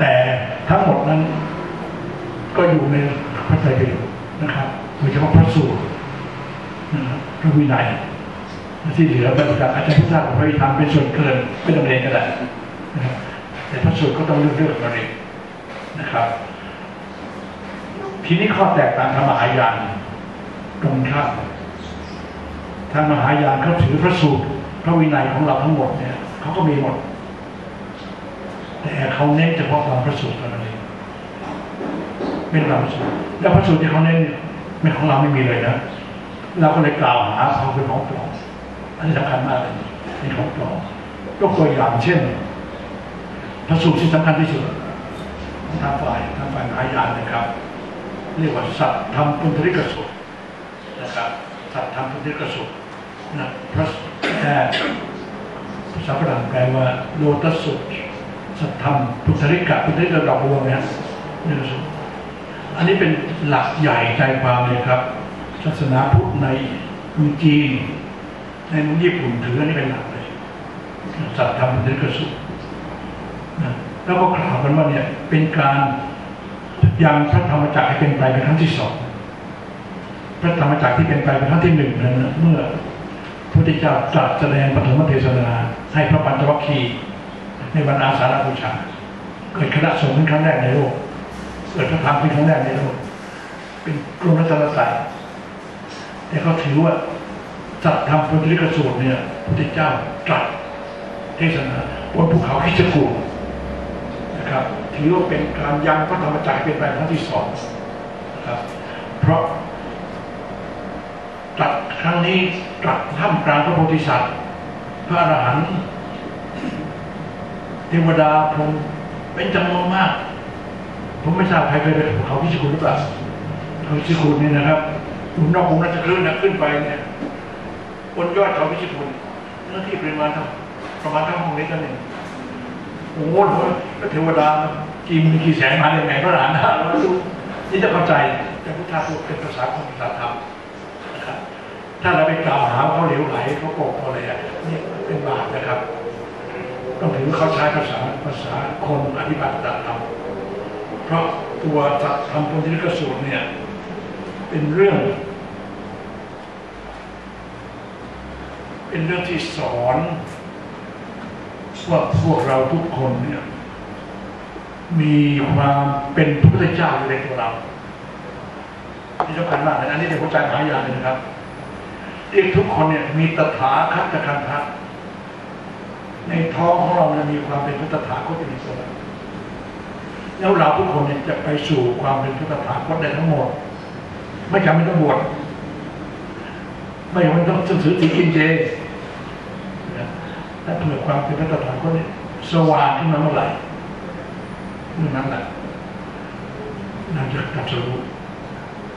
แต่ทั้งหมดนั้นก็อยู่ในพระไตรปิฎกนะครับโดยเฉพาะพระสูตรนะครับพระวินัยที่เหลือเป็นจากอาจารย์พุทธาของพระวิธรรมเป็นส่วนเกินไม่ต้องเรียนก็ได้นะครับแต่พระสูตรก็ต้องเลือกเลือกมาเรียนนะครับ ทีนี้ข้อแตกต่างทางมหายานตรงข้ามทางมหายานเขาถือพระสูตรพระวินัยของเราทั้งหมดเนี่ยเขาก็มีหมด แต่เขาเน้นเฉพาะตามพระสูตรเท่านั้นเองเป็นตามพระสูตรแล้วพระสูตรที่เขาเน้นเนี่ยไม่ของเราไม่มีเลยนะเราก็เลยกล่าวหาเขาเป็นของปลอมอันนี้สำคัญมากเลยเป็นของปลอมยกตัวอย่างเช่น พระสูตรที่สำคัญที่สุดทางฝ่ายทางฝ่ายมหายานนะครับ เรียกว่าสัตธรรมปุณธริกสูตนะครับสัตธรรมปุณธริกสูตนะพระแอ่ภาษาฝรั่งแปลว่าโลตัสสูตร สัตธรรมปุณธริกะปุณธริกะดอกบัวนะฮะนี่คืออันนี้เป็นหลักใหญ่ใจความเลยครับศาสนาพุทธในเมืองจีนในเมืองญี่ปุ่นถืออันนี้เป็นหลักเลยสัตธรรมปุณธริกสูตรนะแล้วก็กล่าวกันว่าเนี่ยเป็นการยังพระธรรมจักรให้เป็นไปเป็นครั้งที่สองพระธรรมจักรที่เป็นไปเป็นครั้งที่หนึ่งนั้นเมื่อพระพุทธเจ้าตรัสแสดงปฐมเทศนาให้พระปัญจวัคคีย์ ในวันอาสาฬบูชา เกิดคณะสงฆ์เป็นครั้งแรกในโลก เกิดพระธรรมเป็นครั้งแรกในโลก เป็นกรมรัตนตรัยแต่เขาถือว่าจัดทำพุทธิกสูตรเนี่ยพระเจ้าตรัสเทศนาบนภูเขาคิชกูนะครับ ถือว่าเป็นการยังพระธรรมจักรเป็นไปครั้งที่สองนะครับ เพราะตรัสครั้งนี้ตรัสท่ามกลางพระโพธิสัตว์ พระอรหันต์ เทวดาพรมเป็นจำนวนมาก ผมไม่ทราบใครเคยไปเขาพิชิตกุลหรือเปล่าเขาพิชิตกุลนี่นะครับอยู่นอกกรุงราชคลื่นนะขึ้นไปเนี่ยบนยอดเขาพิชิตกุลเนื้อที่ปริมาณเท่าประมาณเท่าห้องนี้กันเองโอ้โหเทวดากี่มื่นกี่แสนมาได้ไงพระอรหันนะเราดูนี่จะเข้าใจแต่พุทธาพูดเป็นภาษาของภาษาธรรมนะครับถ้าเราไปกล่าวหาว่าเขาเหลวไหลเขาโกงเขาอะไรอะนี่เป็นบาปนะครับ ต้องถือว่าเขาใช้ภาษาภาษาคนอธิบัติตธรรมเพราะตัวสัตธรรมพุทธิกสูตรเนี่ย เป็นเรื่อง เป็นเรื่องที่สอนว่าพวกเราทุกคนเนี่ย มีความเป็นพระพุทธเจ้าอยู่ในตัวเราที่สำคัญมากเลยอันนี้เป็นหัวใจมหายานเลยนะครับเรีกทุกคนเนี่ยมีตถาคตคันธะ ในท้องของเราเนี่ยมีความเป็นพระตถาคตอยู่ในตัวเราแล้วเราทุกคนเนี่ยจะไปสู่ความเป็นพระตถาคตได้ทั้งหมด ไม่จำเป็นต้องบวชไม่จำเป็นต้องถือตีกินเจนะถ้าเผื่อความเป็นพระตถาคตเนี่ยสว่างขึ้นมาเมื่อไหร่เมื่อนั้นแหละน่าจะตัดสรู้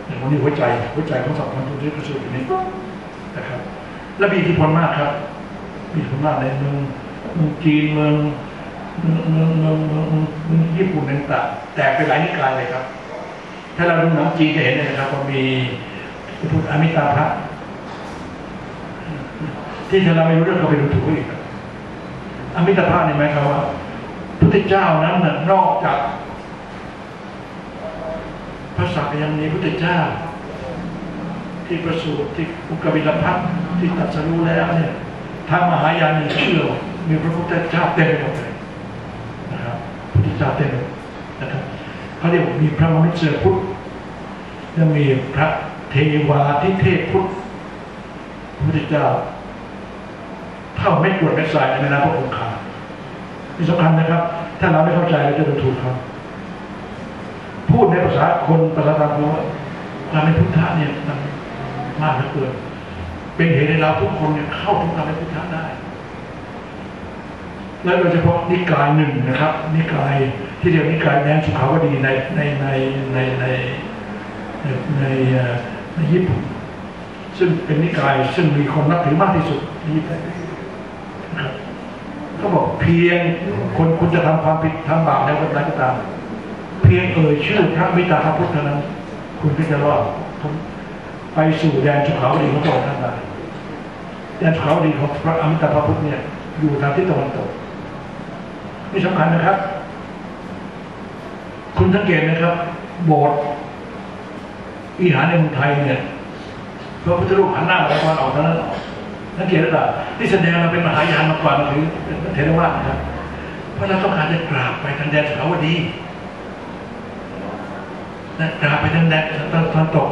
ในวันนี้หัวใจหัวใจของสัมพันธ์ทุกที่กระสุนอยู่นี้นะครับ และมีอิทธิพลมากครับมีอิทธิพลมากในเมืองเมือง จีนเมืองเมืองเมืองเมืองญี่ปุ่นต่างๆแต่ไปหลายนิกายเลยครับ ถ้าเราดูหนังจีนจะเห็นเลยนะครับว่ามีพุทธอมิตาภะที่ถ้าเราไม่รู้เรื่องก็ไปดูถูกอีกครับอมิตาภะนี่หมายความว่าพุทธเจ้านั้นนอกจากพระสักยังมีพุทธเจ้า ที่ประสูติที่อุกบิลพัทที่ตรัสรู้แล้วเนี่ยทางมหายานเชื่อ มีพระพุทธเจ้าเต็มไปหมดเลยนะครับพุทธเจ้าเต็มนะครับเขาเรียกว่ามีพระมนุษย์พุทธและมีพระเทวาทิเทพพุทธพระพุทธเจ้าเท่าไม่กวดไม่ใส่ในน้ำพระคงคาที่สำคัญนะครับ ถ้าเราไม่เข้าใจเราจะดูถูกเขาพูดในภาษาคนภาษาตามว่าการเป็นพุทธะเนี่ยมันมากเหลือเกินเป็นเหตุให้เราทุกคนเนี่ยเข้าถึงการเป็นพุทธะได้ และโดยเฉพาะนิกายหนึ่งนะครับ นิกายที่เรียกนิกายแดนสุขาวดีในในในในในในในญี่ปุ่นซึ่งเป็นนิกายซึ่งมีคนนับถือมากที่สุดในญี่ปุ่นเขาบอกเพียงคนคุณจะทำความผิดทำบาปแล้วก็ตามก็ตาม เพียงเอ่ยชื่อพระมิตรพระพุทธานั้น คุณก็จะรอดไปสู่แดนสุขาวดีของพระองค์ท่านได้แดนสุขาวดีของพระอมิตรพระพุทธเนี่ยอยู่ทางทิศตะวันตก นี่สำคัญนะครับ คุณสังเกตนะครับ โบสถ์วิหารในเมืองไทยเนี่ยพระพุทธรูปหันหน้าไปตะวันออกเท่านั้นสังเกตหรือเปล่าที่แสดงเราเป็นมหายานมาก่อนมาถึงเป็นเทรวาสนะครับ เพราะเราต้องการจะกราบไปทางแดนสขาวดีนะกราบไปทางแดนตะวันตก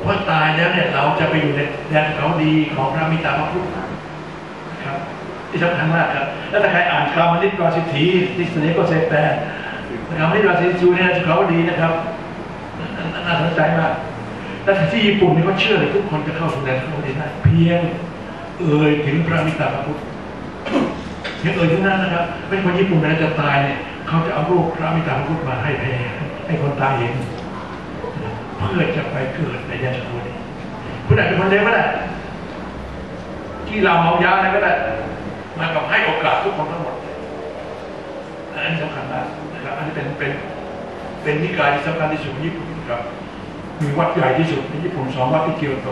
เพราะตายแล้วเนี่ยเราจะไปอยู่ในแดนสขาวดีของพระมิตรพระพุทธนะครับที่สำคัญมากครับ แล้วถ้าใครอ่านคำมนิตราสิทธิที่เสนอก็เซแปลคำมนิตราสิทธิจูเนี่ยเขาดีนะครับน่าสนใจมากแล้วที่ญี่ปุ่นนี่เขาเชื่อเลยทุกคนจะเข้าสู่แดนเขาดีได้ เพียงเอ่ยถึงพระมิตรพระพุทธเพียงเอ่ยถึงนั้นนะครับเป็นคนญี่ปุ่นเวลาจะตายเนี่ยเขาจะเอารูปพระมิตรพระพุทธมาให้แพ้ให้คนตายเห็นเพื่อจะไปเกิดในแดนเขาดีคุณอาจจะเป็นคนเลวก็ได้ที่เราเมายาอะไรก็ได้ มากับให้โอกาสทุกคนทั้งหมดอันนี้สำคัญมากนะครับอันนี้เป็นเป็นเป็นนิกายที่สำคัญที่สุดของญี่ปุ่นครับ มีวัดใหญ่ที่สุดในญี่ปุ่นสองวัดที่เกียวโต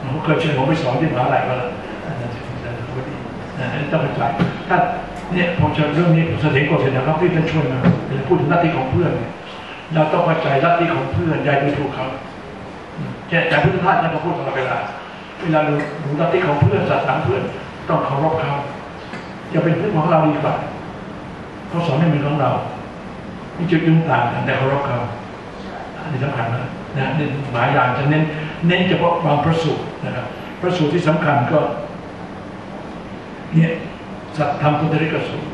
ผมเคยเชิญผมไปสอนที่มหาลัยมาแล้วอันนั้นจะเป็นการพูดดีอันนี้ต้องเข้าใจถ้าเนี่ยผมเชิญเรื่องนี้ผมแสดงก่อนเสร็จนะครับที่ท่านช่วยมาเราพูดถึงลัทธิของเพื่อนเราต้องเข้าใจลัทธิของเพื่อนอย่าดูถูกเขาแค่แต่พุทธทาสเนี่ยเขาพูดตลอดเวลาเวลาดูดูลัทธิของเพื่อนศาสนาเพื่อน ต้องเคารพเขา อย่าเป็นเพื่อนของเราดีกว่าเขาสอนให้เป็นของเรามีจุดยืนต่างกันแต่เคารพเขาอันนี้สำคัญนะนะเน้นหมายอย่างจะเน้นเน้นเฉพาะบางพระสูตรนะครับพระสูตรที่สำคัญก็เนี่ยสัตธรรมพุทธริกสูตร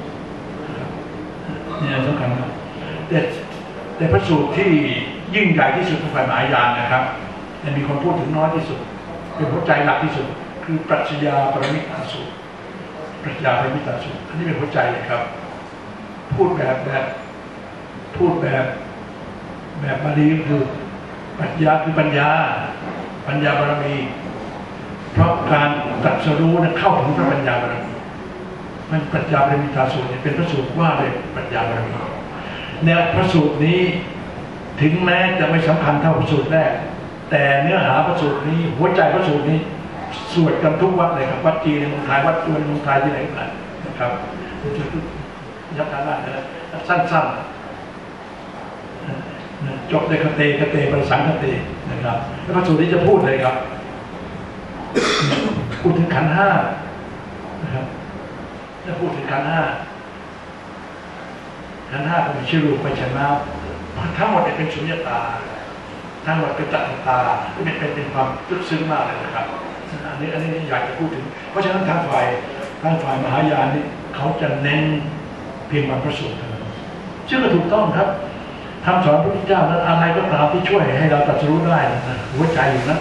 เนี่ยสำคัญมากแต่แต่พระสูตรที่ยิ่งใหญ่ที่สุดของฝ่ายมหายานนะครับแต่มีคนพูดถึงน้อยที่สุดเป็นหัวใจหลักที่สุด คือปรัชญาปรมิตาสูตร ปรัชญาปรมิตาสูตรอันนี้เป็นหัวใจเลยครับ พูดแบบแบบ พูดแบบ แบบบาลีคือปรัชญาคือปัญญา ปัญญาบารมี เพราะการตรัสรู้นั้นเข้าถึงพระปัญญาบารมีมันปรัชญาบารมีตาสูตรเนี่ยเป็นพระสูตรว่าเลยปรัชญาบารมีแนวพระสูตรนี้ถึงแม้จะไม่สำคัญเท่าพระสูตรแรก แต่เนื้อหาพระสูตรนี้ หัวใจพระสูตรนี้ สวดกันทุกวัดเลยครับวัดจีนมืองไทยวัดจวนมืองไทยที่ไหนก็ได้นะครับยับทาได้นะสั้นๆจบในคเตคเตประสังคเตนะครับ แล้วพระสูตรนี้จะพูดเลยครับพูดถึงขันห้านะครับจะพูดถึงขันห้าขันห้าก็มีชื่อรูปไปชนะทั้งหมดเนี่ยเป็นสุญญตาทั้งหมดเป็นจัตตาเป็นเป็นเป็นความลึกซึ้งมากเลยนะครับ อันนี้อันนี้อยากจะพูดถึง เพราะฉะนั้นทางฝ่ายทางฝ่ายมหายานนี่เขาจะเน้นเพียงบางพระสูตรเท่านั้นซึ่งก็ถูกต้องครับคำสอนพระพุทธเจ้านั้นอะไรก็ตามที่ช่วยให้เราตรัสรู้ได้นะหัวใจอยู่นั้น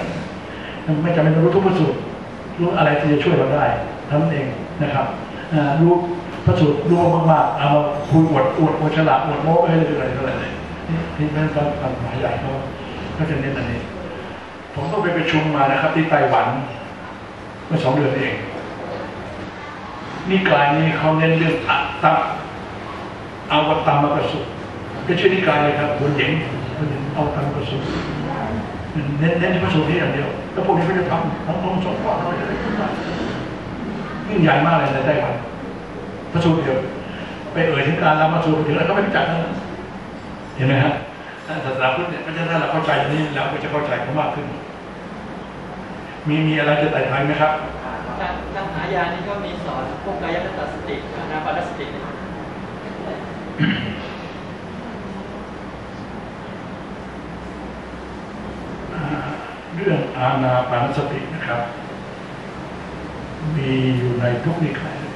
ไม่จำเป็นต้องรู้ทุกพระสูตรรู้อะไรที่จะช่วยเราได้เท่านั้นเองนะครับรู้พระสูตรรู้มากๆเอามาคุยอวดอวดโอฉลาดอวดโม้ไปเรื่อยๆเท่าไรเลยนี่เป็นการทำมหาใหญ่เขาก็จะเน้นอันนี้ ผมก็ไปไประชุมมานะครับ ที่ไต้หวันเมื่อสองเดือนเอง นิกายนี้เขาเน้นเรื่องอัตตะอวตารมกสุก็ชื่อนิกายเลยครับบนเหยงบนเหยงอวตารมกสุเน้นเน้นที่พระสูตรนี้อย่างเดียวแล้วพวกนี้ก็จะทำทั้งองค์สงก็อะไรอะไรขึ้นมายิ่งใหญ่มากเลยในไต้หวันพระสูตรเดียวไปเอ่ยถึงการละมาสูตรถึงแล้วก็ไม่รู้จักนะเห็นไหมฮะ ศาสนาพุทธเนี่ยเพราะฉะนั้นเราเข้าใจตรงนี้แล้วก็จะเข้าใจเขามากขึ้น มีมีอะไรจะไต่ถามไหมครับการการหายานี่ก็มีสอนพวกกายคตาสติอานาปานสติอ่าเรื่องอาณาปานสตินะครับ มีอยู่ในทุกนิกายเลย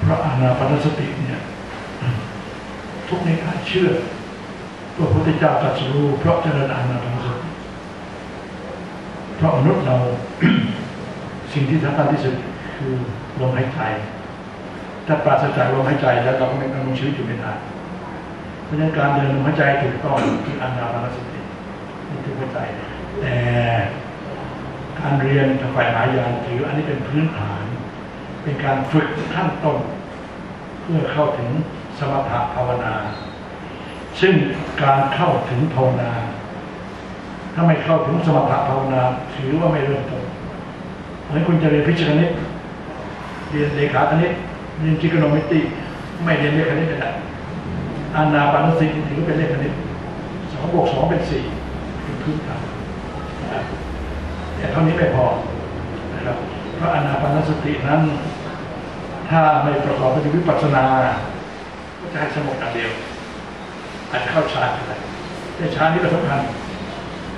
เพราะอาณาปานสติเนี่ย ทุกนิกายเชื่อว่า พระพุทธเจ้าตรัสรู้เพราะเจริญอาณาปานสติเพราะมนุษย์เรา สิ่งที่สำคัญที่สุดคือลมหายใจ ถ้าปราศจากลมหายใจแล้วเราก็ไม่ดำรงชีวิตอยู่ไม่ได้เพราะฉะนั้นการเดินลมหายใจถูกต้องคืออานาปานสตินี่คือหัวใจแต่การเรียนทางฝ่ายมหายานถืออันนี้เป็นพื้นฐาน เป็นการฝึกขั้นต้น เพื่อเข้าถึงสมถะภาวนา ซึ่งการเข้าถึงภาวนา ถ้าไม่เข้าถึงสมถะภาวนาถือว่าไม่เริ่มต้นเหมือนคุณจะเรียนพิจารณิตเรียนเลขาคณิตเรียนจิกโนมิติ ไม่เรียนเลขาคณิตไม่ได้อานาปานสติถือว่าเป็นเลขคณิตสองบวกสองเป็นสี่เป็นพื้นฐานแต่เท่านี้ไม่พอนะครับเพราะอานาปานสตินั้น ถ้าไม่ประกอบไปด้วยวิปัสสนาก็จะให้สงบอย่างเดียว อาจจะเข้าฌานก็ได้แต่ฌานนี้เป็นสำคัญ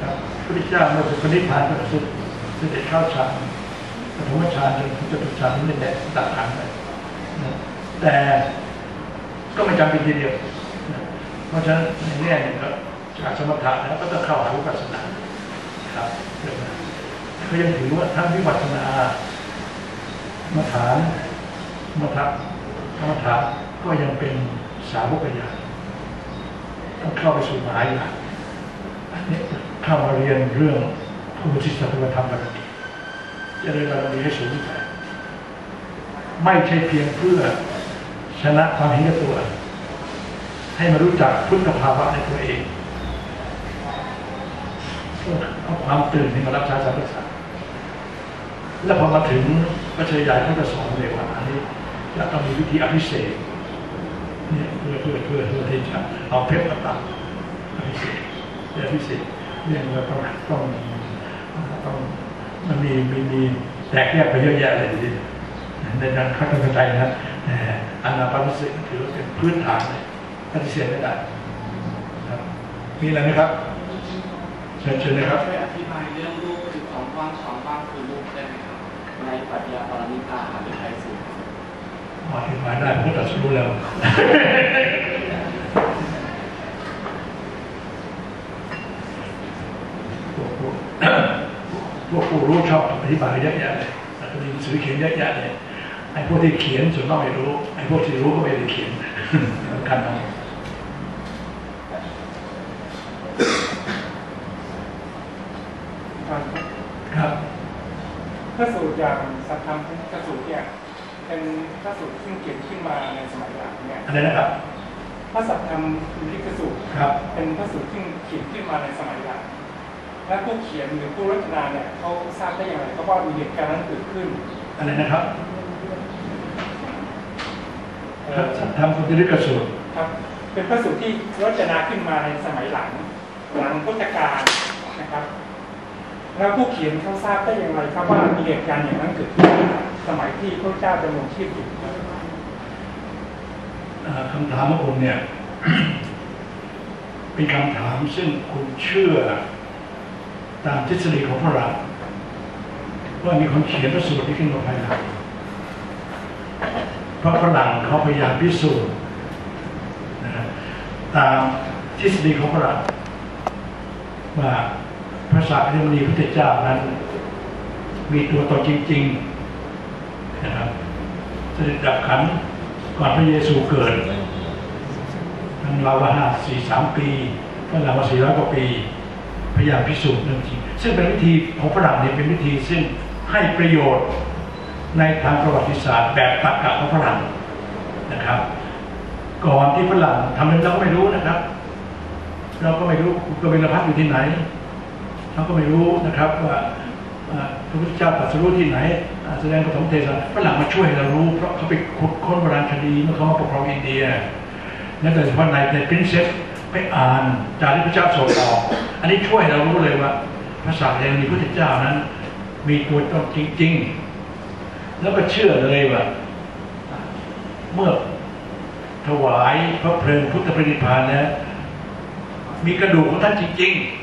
ครับพระพุทธเจ้าเมื่อเป็นนิพพานก็สุดเสด็จเข้าฌานปฐมฌานจนถึงจตุฌานนี่แหละตัดขันไปแต่ก็ไม่จำเป็นทีเดียว เพราะฉะนั้นในแง่นึงก็จากสมถะแล้วก็ต้องเข้าหาวิปัสสนาครับเรื่องนั้นเขายังถือว่าทั้งวิปัสสนามาฐานมาทักกรรมฐานก็ยังเป็นสาวกญาณ ต้องเข้าไปสู่มหายานอันนี้เข้ามาเรียนเรื่องภูมิสิทธิธรรมบารมีจะได้บารมีให้สูงขึ้นไปไม่ใช่เพียงเพื่อชนะความเห็นแก่ตัว ให้มารู้จักพุทธภาวะในตัวเองเพื่อเอาความตื่นให้มารับใช้สารสัตว์แล้วพอมาถึงพระเชยใหญ่เขาจะสอนเลยว่าอันนี้จะต้องมีวิธีอภิเษก เนี่ยเพื่อเพื่อเพื่อเพื่อที่จะเอาเพชรมาตัดอภิเษกเรื่องอภิเษกเรื่องว่าต้องต้องต้องมันมีมีมีแตกแยกไปเยอะแยะเลยทีเดียวในการเข้าใจนะแต่อนาปานสติถือว่าเป็นพื้นฐานเลยปฏิเสธไม่ได้ครับมีอะไรไหมครับเชิญเชิญนะครับช่วยอธิบายเรื่องรูปคือของกว้างของกว้างคือรูปได้ไหมครับในปรัชญาปรมิตาหรือไทยสู ตรอธิบายได้ผมก็ตัดสู้แล้ว พวกพวกพวกผู้รู้ชอบอธิบายเยอะแยะเลยแต่ก็มีหนังสือเขียนเยอะแยะเลยไอ้พวกที่เขียนส่วนมากไม่รู้ ไอ้พวกที่รู้ก็ไม่ได้เขียนสำคัญเนาะครับครับพระสูตรอย่างสัทธรรมพระสูตร เนี่ยเป็นพระสูตรซึ่งเขียนขึ้นมาในสมัยหลังเนี่ยอะไรนะครับพระสัทธรรมลิขสูตรครับ เป็นพระสูตรที่เขียนขึ้นมาในสมัยหลังและผู้เขียนหรือผู้รัชนาเนี่ยเขาทราบได้อย่างไรเขาว่ามีเหตุการณ์นั้นเกิดขึ้นอะไรนะครับเอ่ครับอทำคุณติริกสูตรครับ เป็นพระสูตรที่รจนาขึ้นมาในสมัยหลัง หลังพุทธกาลนะครับ แล้วผู้เขียนเขาทราบได้อย่างไรครับว่ามีเหตุการณ์อย่างนั้นเกิดขึ้น สมัยที่พระเจ้าดำรงชีพอยู่ครับเอ่อคำถามของคุณเนี่ยเป็นคำถามซึ่งคุณเชื่อตามทฤษฎีของฝรั่งว่ามีคนเขียนพระสูตรนี้ขึ้นมาภายหลังพระฝรั่งเขาพยายามพิสูจน์นะครับตามทฤษฎีของฝรั่งว่าพระสักยมณีพุทธเจ้านั้น มีตัวตนจริง ๆ นะครับเสด็จดับขันก่อนพระเยซูเกิดทั้งราว่าห้าสี่สามปีฝรั่งว่าสี่ร้อยกว่าปีพยายามพิสูจน์เรื่องจริงซึ่งเป็นวิธีของฝรั่งเนี่ยเป็นวิธีซึ่งให้ประโยชน์ในทางประวัติศาสตร์แบบตรรกะของฝรั่งนะครับ ก่อนที่ฝรั่งทำนั้นเราก็ไม่รู้นะครับ เราก็ไม่รู้คุณกบิลพัทอยู่ที่ไหนเราก็ไม่รู้นะครับว่า พระพุทธเจ้าตรัสรู้ที่ไหนแสดงปฐมเทศนาฝรั่งมาช่วยเรารู้ เพราะเขาไปขุดค้นโบราณคดีเมื่อเขามาปกครองอินเดียและโดยเฉพาะในในปรินเซสไปอ่านจารีตพระเจ้าโสดออกอันนี้ช่วยเรารู้เลยว่าพระสักยังมีพระพุทธเจ้านั้น มีตัวตนจริง ๆ แล้วก็เชื่อเลยว่า เมื่อถวายพระเพลิงพุทธปฏิพานแล้วมีกระดูกของท่านจริง ๆ